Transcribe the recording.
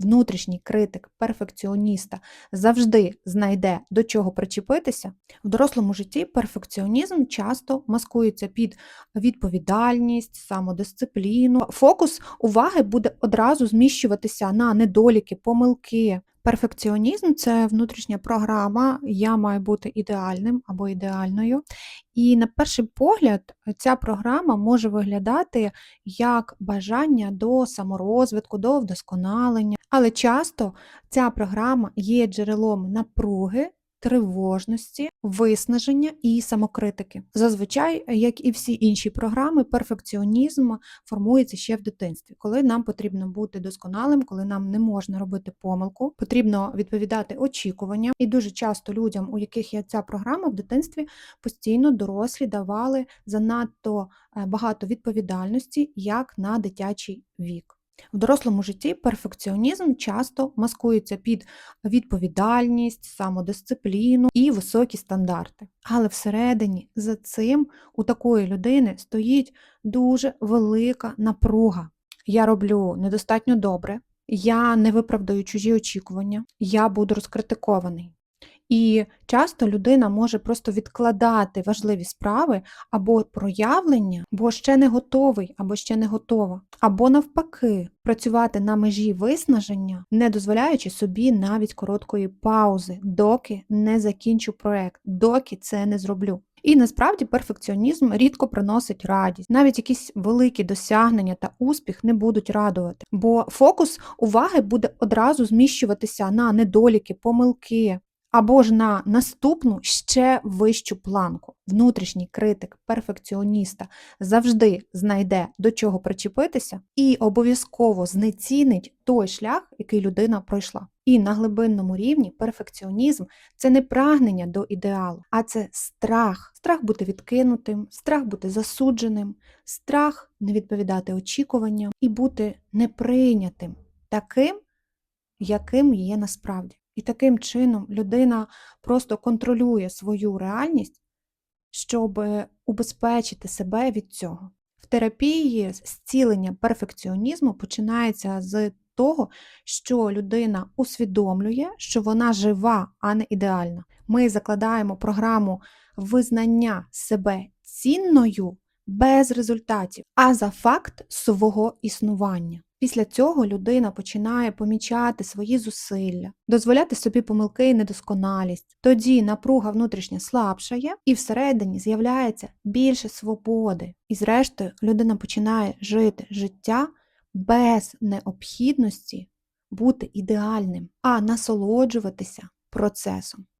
внутрішній критик перфекціоніста завжди знайде до чого причепитися, в дорослому житті перфекціонізм часто маскується під відповідальність, самодисципліну. Фокус уваги буде одразу зміщуватися на недоліки, помилки. Перфекціонізм це внутрішня програма, я маю бути ідеальним або ідеальною. І на перший погляд, ця програма може виглядати як бажання до саморозвитку, до вдосконалення. Але часто ця програма є джерелом напруги, тривожності, виснаження і самокритики. Зазвичай, як і всі інші програми, перфекціонізм формується ще в дитинстві, коли нам потрібно бути досконалим, коли нам не можна робити помилку, потрібно відповідати очікуванням. І дуже часто людям, у яких є ця програма в дитинстві, постійно дорослі давали занадто е, багато відповідальності як на дитячий вік. В дорослому житті перфекціонізм часто маскується під відповідальність, самодисципліну і високі стандарти. Але всередині за цим у такої людини стоїть дуже велика напруга. Я роблю недостатньо добре, я не виправдаю чужі очікування, я буду розкритикований. І часто людина може просто відкладати важливі справи або проявлення, бо ще не готовий, або ще не готова, або навпаки, працювати на межі виснаження, не дозволяючи собі навіть короткої паузи, доки не закінчу проект, доки це не зроблю. І насправді перфекціонізм рідко приносить радість. Навіть якісь великі досягнення та успіх не будуть радувати, бо фокус уваги буде одразу зміщуватися на недоліки, помилки, або ж на наступну ще вищу планку. Внутрішній критик перфекціоніста завжди знайде до чого причепитися і обов'язково знецінить той шлях, який людина пройшла. І на глибинному рівні перфекціонізм це не прагнення до ідеалу, а це страх. Страх бути відкинутим, страх бути засудженим, страх не відповідати очікуванням і бути неприйнятим таким, яким є насправді. І таким чином людина просто контролює свою реальність, щоб убезпечити себе від цього. В терапії зцілення перфекціонізму починається з того, що людина усвідомлює, що вона жива, а не ідеальна. Ми закладаємо програму визнання себе цінною без результатів, а за факт свого існування. Після цього людина починає помічати свої зусилля, дозволяти собі помилки і недосконалість. Тоді напруга внутрішня слабшає, і всередині з'являється більше свободи. І, зрештою, людина починає жити життя без необхідності бути ідеальним, а насолоджуватися процесом.